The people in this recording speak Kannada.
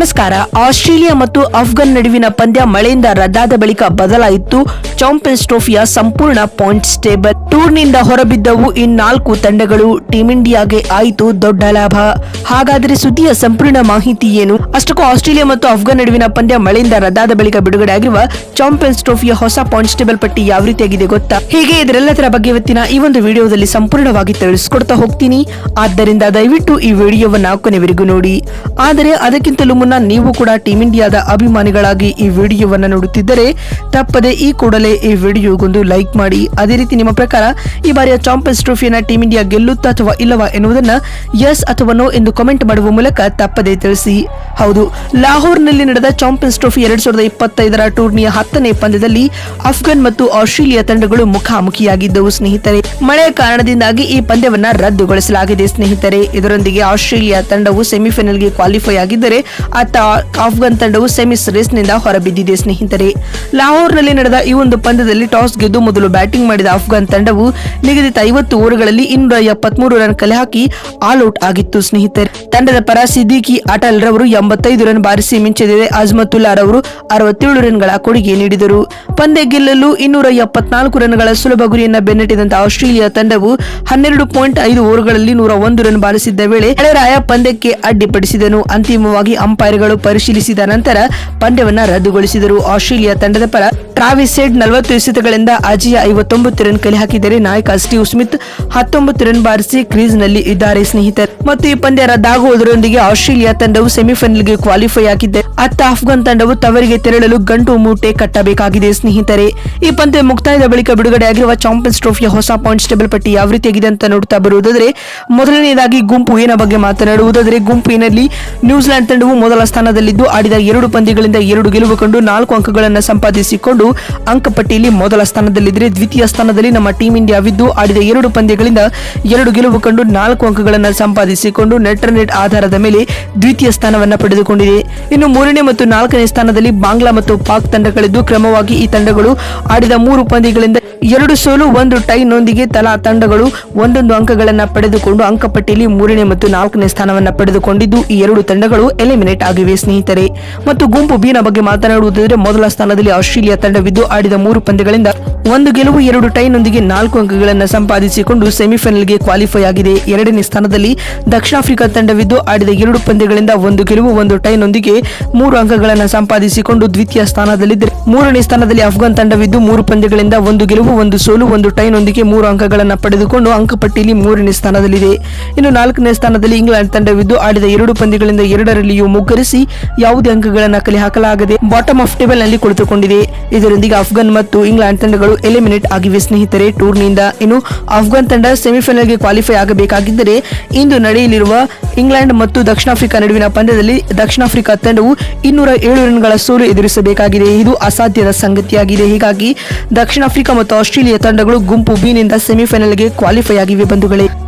ನಮಸ್ಕಾರ. ಆಸ್ಟ್ರೇಲಿಯಾ ಮತ್ತು ಅಫ್ಘಾನ್ ನಡುವಿನ ಪಂದ್ಯ ಮಳೆಯಿಂದ ರದ್ದಾದ ಬಳಿಕ ಬದಲಾಯಿತು. ಚಾಂಪಿಯನ್ಸ್ ಟ್ರೋಫಿಯ ಸಂಪೂರ್ಣ ಪಾಯಿಂಟ್ಸ್ ಟೇಬಲ್. ಟೂರ್ನಿಂದ ಹೊರಬಿದ್ದವು ಇನ್ನಾಲ್ಕು ತಂಡಗಳು. ಟೀಂ ಇಂಡಿಯಾಗೆ ಆಯಿತು, ದೊಡ್ಡ ಲಾಭ. ಹಾಗಾದರೆ ಸುದ್ದಿಯ ಸಂಪೂರ್ಣ ಮಾಹಿತಿ ಏನು? ಅಷ್ಟಕ್ಕೂ ಆಸ್ಟ್ರೇಲಿಯಾ ಮತ್ತು ಅಫ್ಘಾನ್ ನಡುವಿನ ಪಂದ್ಯ ಮಳೆಯಿಂದ ರದ್ದಾದ ಬಳಿಕ ಬಿಡುಗಡೆ ಆಗಿರುವ ಚಾಂಪಿಯನ್ಸ್ ಟ್ರೋಫಿಯ ಹೊಸ ಪಾಯಿಂಟ್ಸ್ ಟೇಬಲ್ ಪಟ್ಟಿ ಯಾವ ರೀತಿಯಾಗಿದೆ ಗೊತ್ತಾ? ಹೀಗೆ ಇದರೆಲ್ಲದರ ಬಗ್ಗೆ ಇವತ್ತಿನ ಈ ಒಂದು ವಿಡಿಯೋದಲ್ಲಿ ಸಂಪೂರ್ಣವಾಗಿ ತಿಳಿಸ್ಕೊಡ್ತಾ ಹೋಗ್ತೀನಿ. ಆದ್ದರಿಂದ ದಯವಿಟ್ಟು ಈ ವಿಡಿಯೋವನ್ನು ಕೊನೆವರೆಗೂ ನೋಡಿ. ಆದರೆ ಅದಕ್ಕಿಂತಲೂ ಮುನ್ನ ನೀವು ಕೂಡ ಟೀಂ ಇಂಡಿಯಾದ ಅಭಿಮಾನಿಗಳಾಗಿ ಈ ವಿಡಿಯೋವನ್ನು ನೋಡುತ್ತಿದ್ದರೆ ತಪ್ಪದೆ ಈ ಕೂಡಲೇ ಈ ವಿಡಿಯೋಗೊಂದು ಲೈಕ್ ಮಾಡಿ. ಅದೇ ರೀತಿ ನಿಮ್ಮ ಪ್ರಕಾರ ಈ ಬಾರಿಯ ಚಾಂಪಿಯನ್ಸ್ ಟ್ರೋಫಿಯನ್ನು ಟೀಂ ಇಂಡಿಯಾ ಗೆಲ್ಲುತ್ತಾ ಅಥವಾ ಇಲ್ಲವಾ ಎನ್ನುವುದನ್ನು ಎಸ್ ಅಥವಾ ನೋ ಎಂದು ಕಮೆಂಟ್ ಮಾಡುವ ಮೂಲಕ ತಪ್ಪದೆ ತಿಳಿಸಿ. ಹೌದು, ಲಾಹೋರ್ನಲ್ಲಿ ನಡೆದ ಚಾಂಪಿಯನ್ಸ್ ಟ್ರೋಫಿ ಎರಡ್ ಸಾವಿರದ ಇಪ್ಪತ್ತೈದರ ಟೂರ್ನಿಯ ಹತ್ತನೇ ಪಂದ್ಯದಲ್ಲಿ ಅಫ್ಘಾನ್ ಮತ್ತು ಆಸ್ಟ್ರೇಲಿಯಾ ತಂಡಗಳು ಮುಖಾಮುಖಿಯಾಗಿದ್ದವು, ಸ್ನೇಹಿತರೆ. ಮಳೆಯ ಕಾರಣದಿಂದಾಗಿ ಈ ಪಂದ್ಯವನ್ನು ರದ್ದುಗೊಳಿಸಲಾಗಿದೆ, ಸ್ನೇಹಿತರೆ. ಇದರೊಂದಿಗೆ ಆಸ್ಟ್ರೇಲಿಯಾ ತಂಡವು ಸೆಮಿಫೈನಲ್ಗೆ ಕ್ವಾಲಿಫೈ ಆಗಿದ್ದರೆ ಅತ್ತ ಆಫ್ಘಾನ್ ತಂಡವು ಸೆಮಿಸ್ ರೇಸ್ನಿಂದ ಹೊರಬಿದ್ದಿದೆ, ಸ್ನೇಹಿತರೆ. ಲಾಹೋರ್ನಲ್ಲಿ ನಡೆದ ಈ ಒಂದು ಪಂದ್ಯದಲ್ಲಿ ಟಾಸ್ ಗೆದ್ದು ಮೊದಲು ಬ್ಯಾಟಿಂಗ್ ಮಾಡಿದ ಆಫ್ಘಾನ್ ತಂಡವು ನಿಗದಿತ ಐವತ್ತು ಓವರ್ಗಳಲ್ಲಿ ಇನ್ನೂರ ಎಪ್ಪತ್ಮೂರು ರನ್ ಕಲೆ ಹಾಕಿ ಆಲ್ ಔಟ್ ಆಗಿತ್ತು, ಸ್ನೇಹಿತರೆ. ತಂಡದ ಪರ ಸಿದ್ದಿಕಿ ಅಟಲ್ ರವರು ಎಂಬತ್ತೈದು ರನ್ ಬಾರಿಸಿ ಮಿಂಚಿದರೆ ಅಜ್ಮತುಲ್ಲಾ ರವರು ಅರವತ್ತೇಳು ರನ್ಗಳ ಕೊಡುಗೆ ನೀಡಿದರು. ಪಂದ್ಯ ಗೆಲ್ಲಲು ಇನ್ನೂರ ಎಪ್ಪತ್ನಾಲ್ಕು ರನ್ಗಳ ಸುಲಭ ಗುರಿಯನ್ನ ಬೆನ್ನಟ್ಟಿದಂತಹ ಆಸ್ಟ್ರೇಲಿಯಾ ತಂಡವು ಹನ್ನೆರಡು ಪಾಯಿಂಟ್ ಐದು ಓವರ್ಗಳಲ್ಲಿ ನೂರ ಒಂದು ರನ್ ಬಾರಿಸಿದ್ದ ವೇಳೆ ಹಳೆರಾಯ ಪಂದ್ಯಕ್ಕೆ ಅಡ್ಡಿಪಡಿಸಿದನು. ಅಂತಿಮವಾಗಿ ಅಂಪೈರ್ಗಳು ಪರಿಶೀಲಿಸಿದ ನಂತರ ಪಂದ್ಯವನ್ನು ರದ್ದುಗೊಳಿಸಿದರು. ಆಸ್ಟ್ರೇಲಿಯಾ ತಂಡದ ಪರ ಟ್ರಾವಿಸ್ ಸೆಡ್ ನಲವತ್ತು ಎಸೆತಗಳಿಂದ ಅಜಿಯ ಐವತ್ತೊಂಬತ್ತು ರನ್ ಕಲೆ ಹಾಕಿದರೆ ನಾಯಕ ಸ್ಟೀವ್ ಸ್ಮಿತ್ ಹತ್ತೊಂಬತ್ತು ರನ್ ಬಾರಿಸಿ ಕ್ರೀಸ್ನಲ್ಲಿ ಇದ್ದಾರೆ ಸ್ನೇಹಿತರು. ಮತ್ತು ಈ ಪಂದ್ಯ ರದ್ದಾಗುವುದರೊಂದಿಗೆ ಆಸ್ಟ್ರೇಲಿಯಾ ತಂಡವು ಸೆಮಿಫೈನಲ್ಗೆ ಕ್ವಾಲಿಫೈ ಆಗಿದೆ ಅತ್ತ ಅಫ್ಘಾನ್ ತಂಡವು ತವರಿಗೆ ತೆರಳಲು ಗಂಟು ಮೂಟೆ ಕಟ್ಟಬೇಕಾಗಿದೆ ಸ್ನೇಹಿತರೆ. ಈ ಪಂದ್ಯ ಮುಕ್ತಾಯದ ಬಳಿಕ ಬಿಡುಗಡೆಯಾಗಿರುವ ಚಾಂಪಿಯನ್ಸ್ ಟ್ರೋಫಿಯ ಹೊಸ ಪಾಯಿಂಟ್ಸ್ ಟೇಬಲ್ ಪಟ್ಟಿ ಯಾವ ರೀತಿಯಾಗಿದೆ ಅಂತ ನೋಡ್ತಾ ಬರುವುದಾದರೆ, ಮೊದಲನೆಯದಾಗಿ ಗುಂಪು ಏನ ಬಗ್ಗೆ ಮಾತನಾಡುವುದಾದರೆ, ಗುಂಪಿನಲ್ಲಿ ನ್ಯೂಜಿಲೆಂಡ್ ತಂಡವು ಮೊದಲ ಸ್ಥಾನದಲ್ಲಿದ್ದು, ಆಡಿದ ಎರಡು ಪಂದ್ಯಗಳಿಂದ ಎರಡು ಗೆಲುವು ಕಂಡು ನಾಲ್ಕು ಅಂಕಗಳನ್ನು ಸಂಪಾದಿಸಿಕೊಂಡು ಅಂಕಪಟ್ಟಿಯಲ್ಲಿ ಮೊದಲ ಸ್ಥಾನದಲ್ಲಿದ್ದರೆ ದ್ವಿತೀಯ ಸ್ಥಾನದಲ್ಲಿ ನಮ್ಮ ಟೀಂ ಇಂಡಿಯಾವಿದ್ದು ಆಡಿದ ಎರಡು ಪಂದ್ಯಗಳಿಂದ ಎರಡು ಗೆಲುವು ಕಂಡು ನಾಲ್ಕು ಅಂಕಗಳನ್ನು ಸಂಪಾದಿಸಿಕೊಂಡು ನೆಟ್ ಆಧಾರದ ಮೇಲೆ ದ್ವಿತೀಯ ಸ್ಥಾನವನ್ನು ಪಡೆದುಕೊಂಡಿದೆ. ಇನ್ನು ಮೂರನೇ ಮತ್ತು ನಾಲ್ಕನೇ ಸ್ಥಾನದಲ್ಲಿ ಬಾಂಗ್ಲಾ ಮತ್ತು ಪಾಕ್ ತಂಡಗಳಿದ್ದು ಕ್ರಮವಾಗಿ ಈ ತಂಡಗಳು ಆಡಿದ ಮೂರು ಪಂದ್ಯಗಳಿಂದ ಎರಡು ಸೋಲು, ಒಂದು ಟೈನೊಂದಿಗೆ ತಲಾ ತಂಡಗಳು ಒಂದೊಂದು ಅಂಕಗಳನ್ನು ಪಡೆದುಕೊಂಡು ಅಂಕಪಟ್ಟಿಯಲ್ಲಿ ಮೂರನೇ ಮತ್ತು ನಾಲ್ಕನೇ ಸ್ಥಾನವನ್ನು ಪಡೆದುಕೊಂಡಿದ್ದು ಈ ಎರಡು ತಂಡಗಳು ಎಲಿಮಿನೇಟ್ ಆಗಿವೆ ಸ್ನೇಹಿತರೆ. ಮತ್ತು ಗುಂಪು ಬಿನ ಬಗ್ಗೆ ಮಾತನಾಡುವುದಾದರೆ ಮೊದಲ ಸ್ಥಾನದಲ್ಲಿ ಆಸ್ಟ್ರೇಲಿಯಾ ತಂಡವಿದ್ದು ಆಡಿದ ಮೂರು ಪಂದ್ಯಗಳಿಂದ ಒಂದು ಗೆಲುವು, ಎರಡು ಟೈನೊಂದಿಗೆ ನಾಲ್ಕು ಅಂಕಗಳನ್ನು ಸಂಪಾದಿಸಿಕೊಂಡು ಸೆಮಿಫೈನಲ್ಗೆ ಕ್ವಾಲಿಫೈ ಆಗಿದೆ. ಎರಡನೇ ಸ್ಥಾನದಲ್ಲಿ ದಕ್ಷಿಣ ಆಫ್ರಿಕಾ ತಂಡವಿದ್ದು ಆಡಿದ ಎರಡು ಪಂದ್ಯಗಳಿಂದ ಒಂದು ಗೆಲುವು, ಒಂದು ಟೈನೊಂದಿಗೆ ಮೂರು ಅಂಕಗಳನ್ನು ಸಂಪಾದಿಸಿಕೊಂಡು ದ್ವಿತೀಯ ಸ್ಥಾನದಲ್ಲಿದ್ದರೆ. ಮೂರನೇ ಸ್ಥಾನದಲ್ಲಿ ಅಫ್ಘಾನ್ ತಂಡವಿದ್ದು ಮೂರು ಪಂದ್ಯಗಳಿಂದ ಒಂದು ಗೆಲುವು, ಒಂದು ಸೋಲು, ಒಂದು ಟೈನೊಂದಿಗೆ ಮೂರು ಅಂಕಗಳನ್ನು ಪಡೆದುಕೊಂಡು ಅಂಕಪಟ್ಟಿಯಲ್ಲಿ ಮೂರನೇ ಸ್ಥಾನದಲ್ಲಿದೆ. ಇನ್ನು ನಾಲ್ಕನೇ ಸ್ಥಾನದಲ್ಲಿ ಇಂಗ್ಲೆಂಡ್ ತಂಡವಿದ್ದು ಆಡಿದ ಎರಡು ಪಂದ್ಯಗಳಿಂದ ಎರಡರಲ್ಲಿಯೂ ಮುಗ್ಗರಿಸಿ ಯಾವುದೇ ಅಂಕಗಳನ್ನು ಕಲೆ ಹಾಕಲಾಗದೆ ಬಾಟಮ್ ಆಫ್ ಟೇಬಲ್ನಲ್ಲಿ ಕುಳಿತುಕೊಂಡಿದೆ. ಇದರೊಂದಿಗೆ ಅಫ್ಘಾನ್ ಮತ್ತು ಇಂಗ್ಲೆಂಡ್ ಎಲಿಮಿನೇಟ್ ಆಗಿವೆ ಸ್ನೇಹಿತರೆ. ಟೂರ್ನಿಯಿಂದ ಇನ್ನು ಅಫ್ಘಾನ್ ತಂಡ ಸೆಮಿಫೈನಲ್ಗೆ ಕ್ವಾಲಿಫೈ ಆಗಬೇಕಾಗಿದ್ದರೆ ಇಂದು ನಡೆಯಲಿರುವ ಇಂಗ್ಲೆಂಡ್ ಮತ್ತು ದಕ್ಷಿಣ ಆಫ್ರಿಕಾ ನಡುವಿನ ಪಂದ್ಯದಲ್ಲಿ ದಕ್ಷಿಣ ಆಫ್ರಿಕಾ ತಂಡವು ಇನ್ನೂರ ಏಳು ರನ್ಗಳ ಸೋಲು ಎದುರಿಸಬೇಕಾಗಿದೆ. ಇದು ಅಸಾಧ್ಯದ ಸಂಗತಿಯಾಗಿದೆ. ಹೀಗಾಗಿ ದಕ್ಷಿಣ ಆಫ್ರಿಕಾ ಮತ್ತು ಆಸ್ಟ್ರೇಲಿಯಾ ತಂಡಗಳು ಗುಂಪು ಬಿನಿಂದ ಸೆಮಿಫೈನಲ್ಗೆ ಕ್ವಾಲಿಫೈ ಆಗಿವೆ ಬಂಧುಗಳೇ.